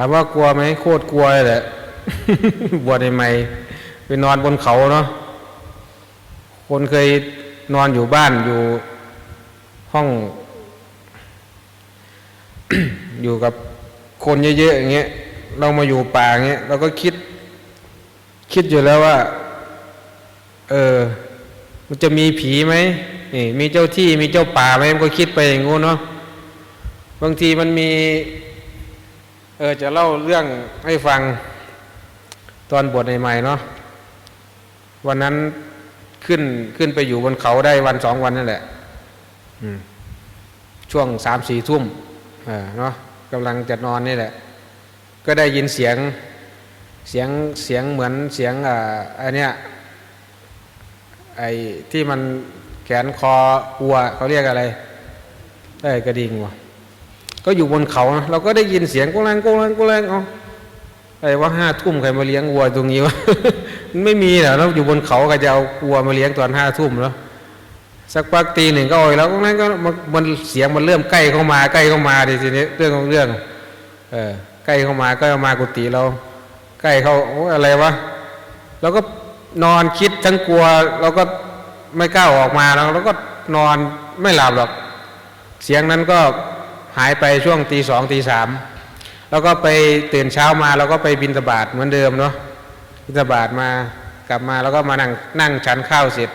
ามว่ากลัวไหมโคตรกลัวเลยแหละบวชใหม่ไปนอนบนเขาเนาะคนเคยนอนอยู่บ้านอยู่ห้อง อยู่กับคนเยอะๆอย่างเงี้ยเรามาอยู่ป่าเงี้ยเราก็คิด คิดอยู่แล้วว่า เออ มันจะมีผีไหมนี่มีเจ้าที่มีเจ้าป่าไหมมันก็คิดไปอย่างงู้นเนาะบางทีมันมี เออจะเล่าเรื่องให้ฟังตอนบวชใหม่ๆเนาะวันนั้นขึ้นขึ้นไปอยู่บนเขาได้วันสองวันนั่นแหละช่วงสามสี่ทุ่มเออเนาะกำลังจะนอนนี่แหละ ก็ได้ยินเสียงเสียงเสียงเหมือนเสียงอ่าอันเนี้ยไอ้ที่มันแขนคออัวเขาเรียกอะไรเอ้กระดิ่งวะ ก็อยู่บนเขานะเราก็ได้ยินเสียงกุ้งแรงกุ้งแรงกุ้งแรงเอาไอ้ว่าห้าทุ่มใครมาเลี้ยงวัวตรงนี้วะมันไม่มีเหรอเราอยู่บนเขาก็จะเอาวัวมาเลี้ยงตอนห้าทุ่มแล้วสักพักตีหนึ่งก็โอยแล้วก็นั้นก็มันเสียงมันเริ่มใกล้เข้ามาใกล้เข้ามาดิทีนี้เรื่องของเรื่อง เออใกล้เข้ามาก็มากุฏิเราใกล้เข้าโอ้อะไรวะเราก็นอนคิดทั้งกลัวเราก็ไม่กล้าออกมาแล้วเราก็นอนไม่หลับหรอก เสียงนั้นก็ หายไปช่วงตีสองตีสามแล้วก็ไปตื่นเช้ามาเราก็ไปบินตบาทเหมือนเดิมเนาะบินตบาทมากลับมาแล้วก็มานั่งนั่งฉันข้าวเสร็จ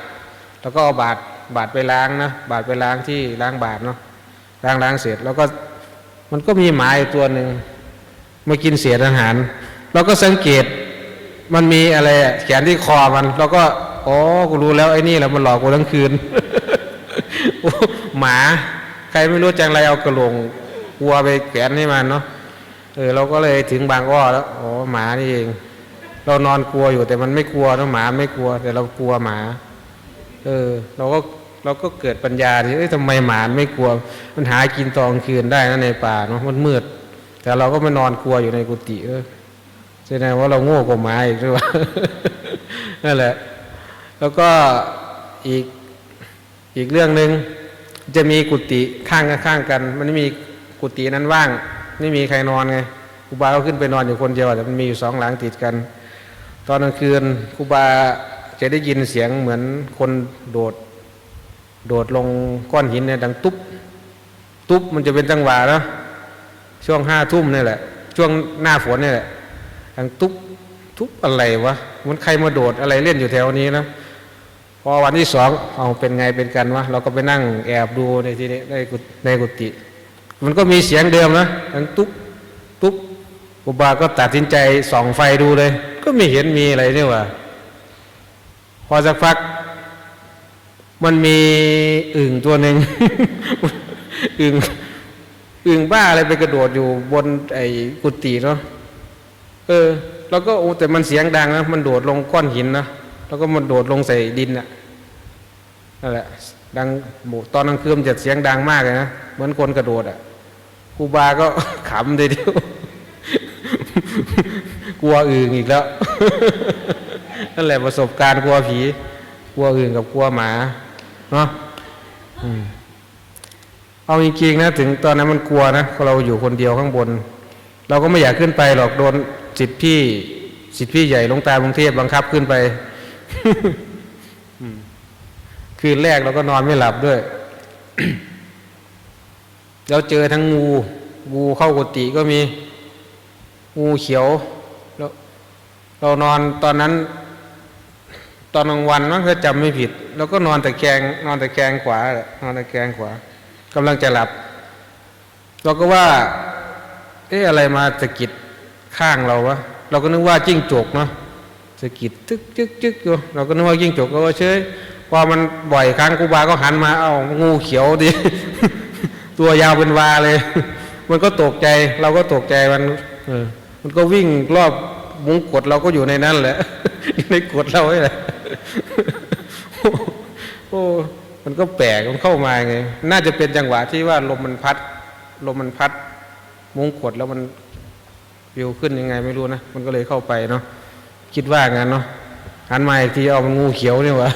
แล้วก็เอาบาตรบาตรไปล้างนะบาตรไปล้างที่ล้างบาตรเนาะล้างล้างเสร็จ แล้วก็มันก็มีหมาอยู่ตัวหนึ่งมากินเศษอาหารเราก็สังเกตมันมีอะไรแขนที่คอมันเราก็อ๋อกูรู้แล้วไอ้นี่แหละมันหลอกกูทั้งคืนหมา ครไม่รู้จังไรเอากระโหลงวัวไปแขวนให้มันเนาะเออเราก็เลยถึงบางอ้อแล้วอ๋อหมานี่เอง เรานอนกลัวอยู่แต่มันไม่กลัวนะหมาไม่กลัว แต่เรากลัวหมา เออ เราก็เราก็เกิดปัญญาที่เอ้ยทำไมหมาไม่กลัว มันหากินตอนคืนได้นะในป่าเนาะมันมืด แต่เราก็ไม่นอนกลัวอยู่ในกุฏิเออแสดงว่าเราโง่กว่าหมาอีกหรือเปล่านั่นแหละ แล้วก็อีกอีกเรื่องหนึ่ง จะมีกุฏิข้างกันข้างกัน มันไม่มีกุฏินั้นว่าง ไม่มีใครนอนไงครูบาก็ขึ้นไปนอนอยู่คนเดียวแต่มันมีอยู่สองหลังติดกัน ตอนกลางคืนครูบาจะได้ยินเสียงเหมือนคนโดด โดดลงก้อนหินเนี่ยดังตุ๊บตุ๊บมันจะเป็นจังหวะนะช่วงห้าทุ่มนี่แหละ ช่วงหน้าฝนนี่แหละดังตุ๊บทุบอะไรวะมันใครมาโดดอะไรเล่นอยู่แถวนี้นะ พอวันที่สองเอาเป็นไงเป็นกันวะเราก็ไปนั่งแอบดูในที่นี้ในกุในกุฏิมันก็มีเสียงเดิมนะดังตุ๊บตุ๊บครูบาก็ตัดสินใจส่องไฟดูเลย ก็ไม่เห็นมีอะไรนี่ว่าพอสักพัก มันมีอึ่งตัวหนึ่งอึ่งอึ่งบ้าอะไรไปกระโดดอยู่บนไอ้กุฏิเนาะเออ แล้วก็โอ้แต่มันเสียงดังนะมันโดดลงก้อนหินนะ แล้วก็มันโดดลงใส่ดินน่ะนั่นแหละดังบตอนกลางคืนจะเสียงดังมากเลยนะเหมือนคนกระโดดอะครูบาก็ขำเลยเดียวกลัวอึ่งอีกแล้วนั่นแหละประสบการณ์กลัวผี กลัวอื่นกับกลัวหมาเนาะอืมเอาจริงๆนะถึงตอนนั้นมันกลัวนะเราอยู่คนเดียวข้างบน เราก็ไม่อยากขึ้นไปหรอกโดนสิทธิพี่สิทธิพี่ใหญ่ลงตากรุงเทพบังคับขึ้นไป คืนแรกเราก็นอนไม่หลับด้วย เราเจอทั้งงูงูเข้ากุฏิก็มี งูเขียวแล้วเรานอนตอนนั้น ตอนกลางวันมั้งถ้าจำไม่ผิดแล้วก็นอนแต่แกงนอนแต่แกงขวานอนแต่แกงขวากำลังจะหลับ เราก็ว่า เอ๊ะอะไรมาสะกิดข้างเราวะเราก็นึกว่าจิ้งจกเนาะ สะกิดจึกจึกจึกอยู่เราก็นึกว่าจิ้งจกก็ว่าเฉยพอมันบ่อยครั้งครูบาก็หันมาเอางูเขียวดิตัวยาวเป็นวาเลย มันก็ตกใจ เราก็ตกใจมันเออมันก็วิ่งรอบมุ้งกดเราก็อยู่ในนั้นแหละอยู่ในกดเราไอ้แหละโอ้มันก็แปลกมันเข้ามาไง น่าจะเป็นจังหวะที่ว่าลมมันพัด ลมมันพัดมุ้งกดแล้วมันวิวขึ้นยังไงไม่รู้นะ มันก็เลยเข้าไปเนาะ คิดว่างั้นเนาะหันมาอีกทีเอามันงูเขียวเนี่ยวะ